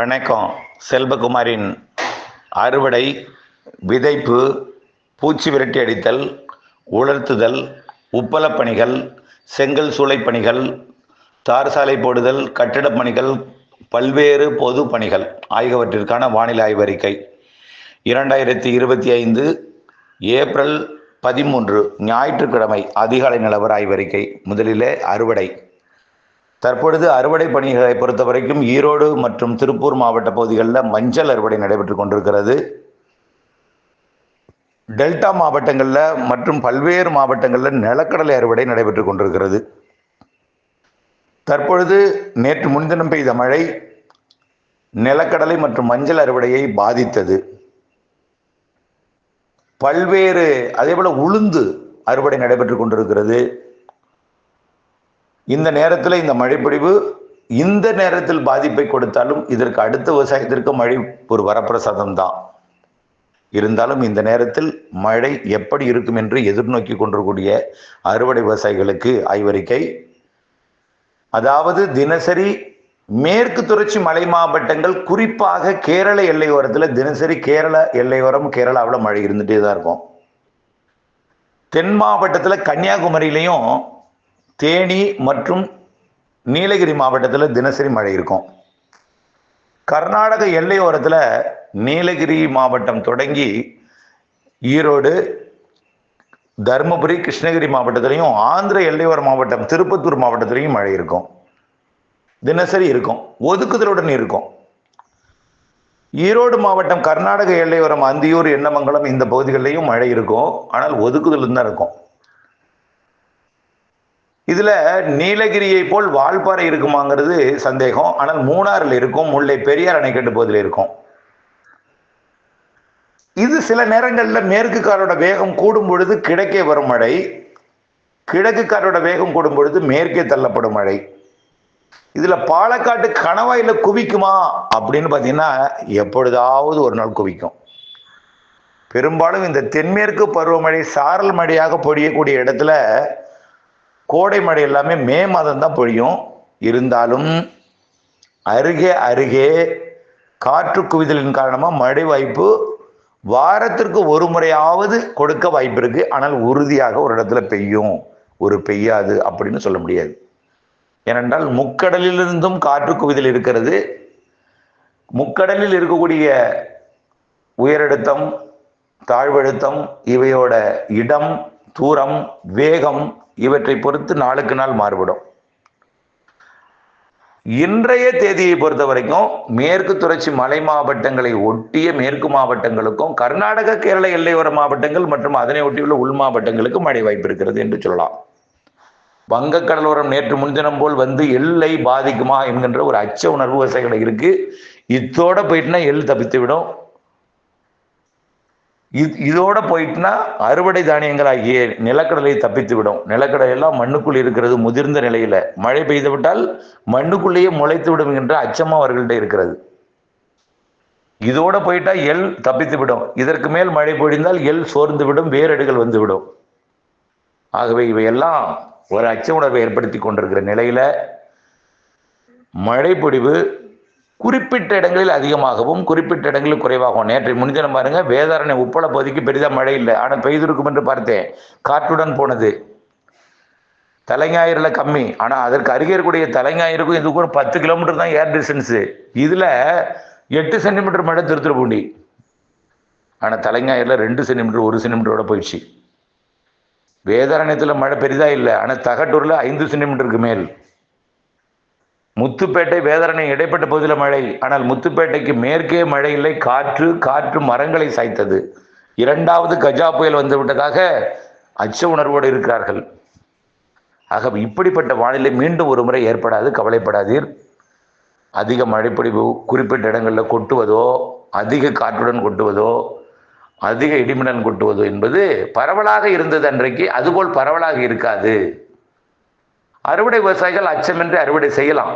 வணக்கம். செல்வகுமாரின் அறுவடை விதைப்பு பூச்சி விரட்டி அடித்தல் உலர்த்துதல் உப்பளப் பணிகள் செங்கல் சூளைப் பணிகள் தார் சாலை போடுதல் கட்டிடப் பணிகள் பல்வேறு பொது பணிகள் ஆகியவற்றிற்கான வானிலை ஆய்வறிக்கை இரண்டாயிரத்தி இருபத்தி ஐந்து ஏப்ரல் பதிமூன்று ஞாயிற்றுக்கிழமை அதிகாலை நிலவர ஆய்வறிக்கை முதலிலே அறுவடை. தற்பொழுது அறுவடை பணிகளை பொறுத்த வரைக்கும் ஈரோடு மற்றும் திருப்பூர் மாவட்ட பகுதிகளில் மஞ்சள் அறுவடை நடைபெற்று கொண்டிருக்கிறது. டெல்டா மாவட்டங்களில் மற்றும் பல்வேறு மாவட்டங்களில் நிலக்கடலை அறுவடை நடைபெற்று கொண்டிருக்கிறது. தற்பொழுது நேற்று முன்தினம் பெய்த மழை நிலக்கடலை மற்றும் மஞ்சள் அறுவடையை பாதித்தது. பல்வேறு அதேபோல உளுந்து அறுவடை நடைபெற்று கொண்டிருக்கிறது. இந்த நேரத்தில் இந்த மழைப்பொழிவு இந்த நேரத்தில் பாதிப்பை கொடுத்தாலும் இதற்கு அடுத்த விவசாயத்திற்கு மழை ஒரு வரப்பிரசாதம் தான். இருந்தாலும் இந்த நேரத்தில் மழை எப்படி இருக்கும் என்று எதிர்நோக்கி கொண்டிருக்கூடிய அறுவடை விவசாயிகளுக்கு ஆய்வறிக்கை அதாவது தினசரி மேற்கு தொடர்ச்சி மலை மாவட்டங்கள் குறிப்பாக கேரள எல்லையோரத்தில் தினசரி கேரள எல்லையோரம் கேரளாவில் மழை இருந்துகிட்டே தான் இருக்கும். தென் மாவட்டத்தில் கன்னியாகுமரியிலையும் தேனி மற்றும் நீலகிரி மாவட்டத்தில் தினசரி மழை இருக்கும். கர்நாடக எல்லையோரத்தில் நீலகிரி மாவட்டம் தொடங்கி ஈரோடு தருமபுரி கிருஷ்ணகிரி மாவட்டத்திலையும் ஆந்திர எல்லையோர மாவட்டம் திருப்பத்தூர் மாவட்டத்திலையும் மழை இருக்கும். தினசரி இருக்கும். ஒதுக்குதலுடன் இருக்கும். ஈரோடு மாவட்டம் கர்நாடக எல்லையோரம் அந்தியூர் எண்ணமங்கலம் இந்த பகுதிகளிலையும் மழை இருக்கும். ஆனால் ஒதுக்குதல் தான் இருக்கும். இதுல நீலகிரியை போல் வால்பாறை இருக்குமாங்கிறது சந்தேகம். ஆனால் மூணாறில் இருக்கும் முல்லை பெரியார் அணைக்கட்டு பகுதியில் இருக்கும். இது சில நேரங்களில் மேற்கு காரோட வேகம் கூடும் பொழுது கிழக்கே வரும் மழை. கிழக்கு காரோட வேகம் கூடும் பொழுது மேற்கே தள்ளப்படும் மழை. இதுல பாலக்காட்டு கணவாயில குவிக்குமா அப்படின்னு பார்த்தீங்கன்னா எப்பொழுதாவது ஒரு நாள் குவிக்கும். பெரும்பாலும் இந்த தென்மேற்கு பருவமழை சாரல் மழையாக பொழியக்கூடிய இடத்துல கோடை மழை எல்லாமே மே மாதம் தான் பொழியும். இருந்தாலும் அருகே அருகே காற்று குவிதலின் காரணமாக மழை வாய்ப்பு வாரத்திற்கு ஒரு முறையாவது கொடுக்க வாய்ப்பு இருக்கு. ஆனால் உறுதியாக ஒரு இடத்துல பெய்யும். ஒரு பெய்யாது அப்படின்னு சொல்ல முடியாது. ஏனென்றால் முக்கடலிலிருந்தும் காற்று குவிதல் இருக்கிறது. முக்கடலில் இருக்கக்கூடிய உயரழுத்தம் தாழ்வழுத்தம் இவையோட இடம் தூரம் வேகம் இவற்றை பொறுத்து நாளுக்கு நாள் மாறுபடும். இன்றைய தேதியை பொறுத்த வரைக்கும் மேற்கு தொடர்ச்சி மலை மாவட்டங்களை ஒட்டிய மேற்கு மாவட்டங்களுக்கும் கர்நாடக கேரள எல்லையோர மாவட்டங்கள் மற்றும் அதனை ஒட்டியுள்ள உள் மாவட்டங்களுக்கு மழை வாய்ப்பு இருக்கிறது என்று சொல்லலாம். வங்கக்கடலோரம் நேற்று முன்தினம் போல் வந்து எல்லை பாதிக்குமா என்கின்ற ஒரு அச்ச உணர்வு விவசாயிகள் இருக்கு. இத்தோட போயிட்டுனா எள் தப்பித்து விடும் இதோட போயிட்டுனா அறுவடை தானியங்கள் ஆகிய நிலக்கடலை தப்பித்து விடும் நிலக்கடலை எல்லாம் மண்ணுக்குள் இருக்கிறது முதிர்ந்த நிலையில. மழை பெய்து விட்டால் மண்ணுக்குள்ளேயே முளைத்து விடும் என்ற அச்சமா அவர்கள்ட்ட இருக்கிறது. இதோட போயிட்டா எல் தப்பித்து விடும் இதற்கு மேல் மழை பொழிந்தால் எல் சோர்ந்து விடும் வேரடுகள் வந்து விடும் ஆகவே இவையெல்லாம் ஒரு அச்ச உணர்வை ஏற்படுத்தி கொண்டிருக்கிற நிலையில மழை பொழிவு குறிப்பிட்ட இடங்களில் அதிகமாகவும் குறிப்பிட்ட இடங்களில் குறைவாகவும். நேற்றை முன்தினம் பாருங்க வேதாரணை உப்பள பகுதிக்கு பெரிதாக மழை இல்லை. ஆனால் பெய்திருக்கும் என்று பார்த்தேன். காற்றுடன் போனது. தலைஞாயிறில் கம்மி. ஆனால் அதற்கு அருகே இருக்கக்கூடிய தலைஞாயிறுக்கும் இதுக்கும் ஒரு பத்து கிலோமீட்டர் தான் ஏர் டிஸ்டன்ஸு. இதில் எட்டு சென்டிமீட்டர் மழை திருத்துறப்பூண்டி ஆனால் தலைஞாயிறில் ரெண்டு சென்டிமீட்டர் ஒரு சென்டிமீட்டரோட போயிடுச்சு. வேதாரண்யத்தில் மழை பெரிதாக இல்லை. ஆனால் தகட்டூரில் ஐந்து சென்டிமீட்டருக்கு மேல். முத்துப்பேட்டை வேதாரணை இடைப்பட்ட பகுதியில் மழை ஆனால் முத்துப்பேட்டைக்கு மேற்கே மழை இல்லை. காற்று காற்று மரங்களை சாய்த்தது. இரண்டாவது கஜா புயல் வந்துவிட்டதாக அச்ச உணர்வோடு இருக்கிறார்கள். ஆக இப்படிப்பட்ட வானிலை மீண்டும் ஒரு முறை ஏற்படாது. கவலைப்படாதீர். அதிக மழைப்பொழிவு குறிப்பிட்ட இடங்களில் கொட்டுவதோ அதிக காற்றுடன் கொட்டுவதோ அதிக இடிமின்னல் கொட்டுவதோ என்பது பரவலாக இருந்தது அன்றைக்கு. அதுபோல் பரவலாக இருக்காது. அறுவடை விவசாயிகள் அச்சமின்றி அறுவடை செய்யலாம்.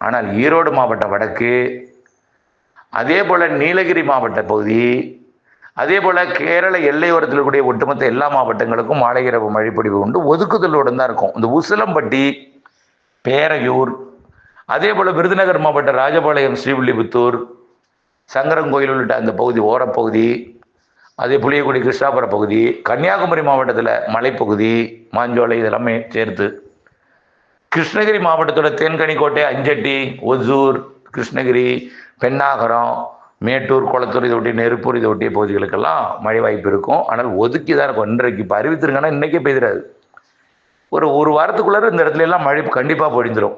ஆனால் ஈரோடு மாவட்ட வடக்கு அதே போல் நீலகிரி மாவட்ட பகுதி அதே போல் கேரள எல்லையோரத்தில் இருக்கக்கூடிய ஒட்டுமொத்த எல்லா மாவட்டங்களுக்கும் மாலை இரவு மழைப்பொழிவு உண்டு. ஒதுக்குதலோடு தான் இருக்கும். இந்த உசிலம்பட்டி பேரையூர் அதே போல் விருதுநகர் மாவட்ட ராஜபாளையம் ஸ்ரீவில்லிபுத்தூர் சங்கரங்கோயில் உள்ளிட்ட அந்த பகுதி ஓரப்பகுதி அதே புளியக்குடி கிருஷ்ணாபுர பகுதி கன்னியாகுமரி மாவட்டத்தில் மலைப்பகுதி மாஞ்சோலை இதெல்லாமே சேர்த்து கிருஷ்ணகிரி மாவட்டத்தோட தேன்கனிக்கோட்டை அஞ்சட்டி ஒசூர் கிருஷ்ணகிரி பெண்ணாகரம் மேட்டூர் குளத்தூர் இதை ஒட்டி நெருப்பூர் இதை ஒட்டிய பகுதிகளுக்கெல்லாம் மழை வாய்ப்பு இருக்கும். ஆனால் ஒதுக்கி தான் இருக்கும். இன்றைக்கு இப்போ அறிவித்திருங்கன்னா இன்றைக்கே பெய்திடாது ஒரு ஒரு வாரத்துக்குள்ளார இந்த இடத்துல எல்லாம் மழை கண்டிப்பாக பொழிந்துடும்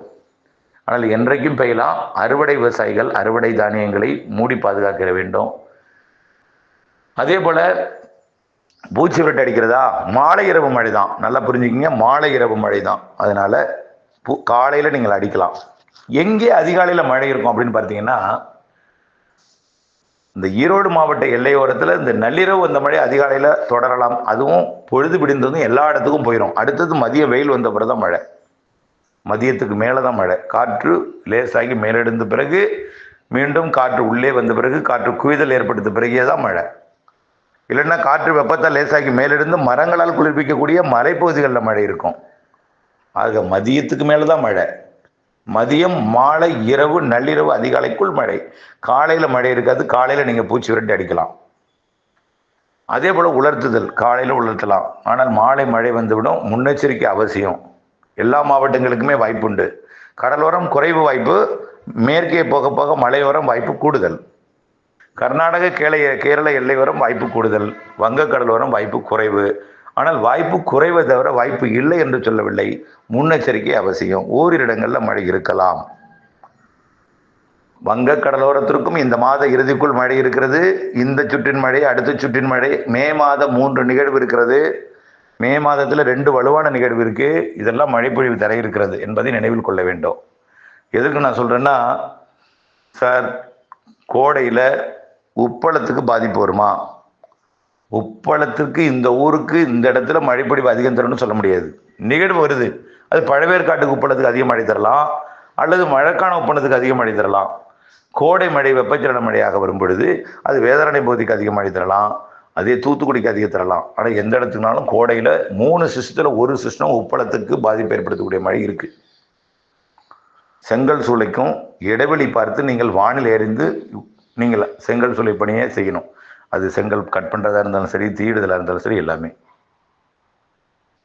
ஆனால் என்றைக்கும் பெய்யலாம். அறுவடை விவசாயிகள் அறுவடை தானியங்களை மூடி பாதுகாக்க வேண்டும். அதே போல் பூச்சி விரட்டு அடிக்கிறதா? மாலை இரவு மழை தான் நல்லா புரிஞ்சுக்கிங்க. மாலை இரவு மழை தான் அதனால் காலையில் நீங்கள் அடிக்கலாம். எங்கே அதிகாலையில் மழை இருக்கும் அப்படின்னு பார்த்தீங்கன்னா இந்த ஈரோடு மாவட்ட எல்லையோரத்தில் இந்த நள்ளிரவு அந்த மழை அதிகாலையில் தொடரலாம். அதுவும் பொழுது பிடிந்ததும் எல்லா இடத்துக்கும் போயிடும் அடுத்தது மதிய வெயில் வந்த பிறகு தான் மழை. மதியத்துக்கு மேலே தான் மழை. காற்று லேசாகி மேலெடுந்த பிறகு மீண்டும் காற்று உள்ளே வந்த பிறகு காற்று குவிதல் ஏற்படுத்த பிறகே தான் மழை. இல்லைன்னா காற்று வெப்பத்தை லேசாக்கி மேலெடுந்து மரங்களால் குளிர்விக்கக்கூடிய மலைப்பகுதிகளில் மழை இருக்கும். ஆக மதியத்துக்கு மேலே தான் மழை. மதியம் மாலை இரவு நள்ளிரவு அதிகாலைக்குள் மழை. காலையில் மழை இருக்காது காலையில் நீங்கள் பூச்சி விரட்டி அடிக்கலாம். அதே போல் உலர்த்துதல் காலையில் உலர்த்தலாம். ஆனால் மாலை மழை வந்துவிடும் முன்னெச்சரிக்கை அவசியம். எல்லா மாவட்டங்களுக்குமே வாய்ப்புண்டு. கடலோரம் குறைவு வாய்ப்பு மேற்கே போக போக மலையோரம் வாய்ப்பு கூடுதல். கர்நாடக கேளை கேரள எல்லையோரம் வாய்ப்பு கூடுதல். வங்கக்கடலோரம் வாய்ப்பு குறைவு. ஆனால் வாய்ப்பு குறைவை தவிர வாய்ப்பு இல்லை என்று சொல்லவில்லை. முன்னெச்சரிக்கை அவசியம். ஓரிரு இடங்களில் மழை இருக்கலாம். வங்க கடலோரத்திற்கும் இந்த மாத இறுதிக்குள் மழை இருக்கிறது. இந்த சுற்றின் மழை அடுத்த சுற்றின் மழை. மே மாதம் மூன்று நிகழ்வு இருக்கிறது. மே மாதத்தில் ரெண்டு வலுவான நிகழ்வு இருக்குது இதெல்லாம் மழைப்பொழிவு தர இருக்கிறது என்பதை நினைவில் கொள்ள வேண்டும். எதுக்கு நான் சொல்கிறேன்னா சார் கோடையில் உப்பளத்துக்கு பாதிப்பு வருமா? உப்பளத்துக்கு இந்த ஊருக்கு இந்த இடத்துல மழைப்பொழிவு அதிகம் தரும்னு சொல்ல முடியாது. நிகழ்வு வருது. அது பழவேற்காட்டுக்கு உப்பளத்துக்கு அதிக மழை தரலாம். அல்லது மழைக்கான உப்பளத்துக்கு அதிக மழை தரலாம். கோடை மழை வெப்பச்சலன மழையாக வரும் பொழுது அது வேதாரணை பகுதிக்கு அதிக மழை தரலாம். அதே தூத்துக்குடிக்கு அதிக தரலாம். ஆனால் எந்த இடத்துக்குனாலும் கோடையில் மூணு சிஸ்டத்தில் ஒரு சிஸ்டம் உப்பளத்துக்கு பாதிப்பு ஏற்படுத்தக்கூடிய மழை இருக்குது செங்கல் சூளைக்கும் இடைவெளி பார்த்து நீங்கள் வானில் எறிந்து நீங்கள் செங்கல் சூளை பணியை செய்யணும். அது செங்கல் கட் பண்ணுறதா இருந்தாலும் சரி தீடுதலாக இருந்தாலும் சரி எல்லாமே.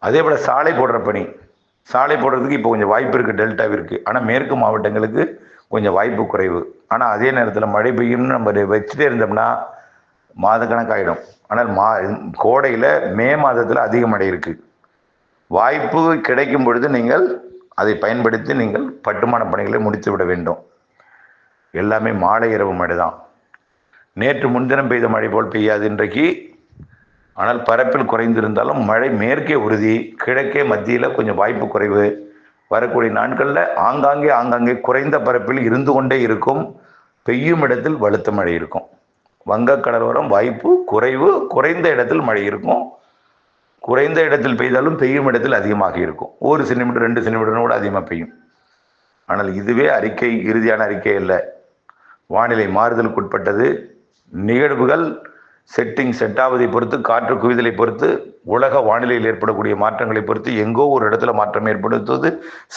அதே போல் சாலை போடுற பணி. சாலை போடுறதுக்கு இப்போ கொஞ்சம் வாய்ப்பு இருக்குது டெல்டாவிற்கு ஆனால் மேற்கு மாவட்டங்களுக்கு கொஞ்சம் வாய்ப்பு குறைவு. ஆனால் அதே நேரத்தில் மழை பெய்யும்னு நம்ம வச்சுட்டே இருந்தோம்னா மாதக்கணக்காகிடும் ஆனால் மா கோடையில் மே மாதத்தில் அதிக மழை இருக்குது வாய்ப்பு கிடைக்கும் பொழுது நீங்கள் அதை பயன்படுத்தி நீங்கள் பட்டுமான பணிகளை முடித்து விட வேண்டும். எல்லாமே மாலை இரவு மழை தான் நேற்று முன்தினம் பெய்த மழை போல் பெய்யாது இன்றைக்கு. ஆனால் பரப்பில் குறைந்திருந்தாலும் மழை மேற்கே உறுதி கிழக்கே மத்தியில் கொஞ்சம் வாய்ப்பு குறைவு. வரக்கூடிய நாட்களில் ஆங்காங்கே ஆங்காங்கே குறைந்த பரப்பில் இருந்து கொண்டே இருக்கும். பெய்யும் இடத்தில் வலுத்த மழை இருக்கும். வங்கக்கடலோரம் வாய்ப்பு குறைவு குறைந்த இடத்தில் மழை இருக்கும். குறைந்த இடத்தில் பெய்தாலும் பெய்யும் இடத்தில் அதிகமாக இருக்கும். ஒரு சென்டிமீட்டர் ரெண்டு சென்டிமீட்டர்னு கூட அதிகமாக பெய்யும். ஆனால் இதுவே அறிக்கை இறுதியான அறிக்கை இல்லை வானிலை மாறுதலுக்குட்பட்டது நிகழ்வுகள் செட்டிங் செட் ஆவதை பொறுத்து காற்று குவிதலை பொறுத்து உலக வானிலையில் ஏற்படக்கூடிய மாற்றங்களை பொறுத்து எங்கோ ஒரு இடத்துல மாற்றம் ஏற்படுத்துவது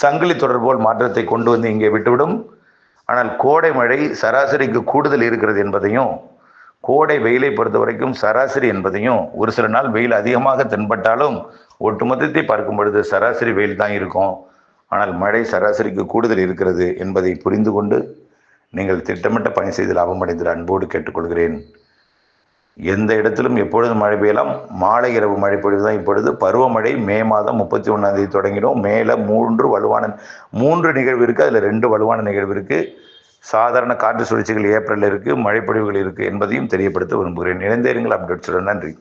சங்கிலி தொடர்போல் மாற்றத்தை கொண்டு வந்து இங்கே விட்டுவிடும். ஆனால் கோடை மழை சராசரிக்கு கூடுதல் இருக்கிறது என்பதையும் கோடை வெயிலை பொறுத்த வரைக்கும் சராசரி என்பதையும் ஒரு சில நாள் வெயில் அதிகமாக தென்பட்டாலும் ஒட்டுமொத்தத்தை பார்க்கும் பொழுது சராசரி வெயில் தான் இருக்கும். ஆனால் மழை சராசரிக்கு கூடுதல் இருக்கிறது என்பதை புரிந்து கொண்டு நீங்கள் திட்டமிட்ட பணி செய்து லாபம் அடைந்த அன்போடு கேட்டுக்கொள்கிறேன். எந்த இடத்திலும் எப்பொழுது மழை பெய்யலாம்? மாலை இரவு மழை பொழிவு தான் இப்பொழுது. பருவமழை மே மாதம் முப்பத்தி ஒன்றாம் தேதி தொடங்கிடும். மேலே மூன்று வலுவான மூன்று நிகழ்வு இருக்குது அதில் ரெண்டு வலுவான நிகழ்வு இருக்குது சாதாரண காற்று சுழற்சிகள் ஏப்ரலில் இருக்குது மழைப்பொழிவுகள் இருக்குது என்பதையும் தெரியப்படுத்த விரும்புகிறேன். இணைந்தேருங்கள். அப்டேட்ஸுடன் நன்றி.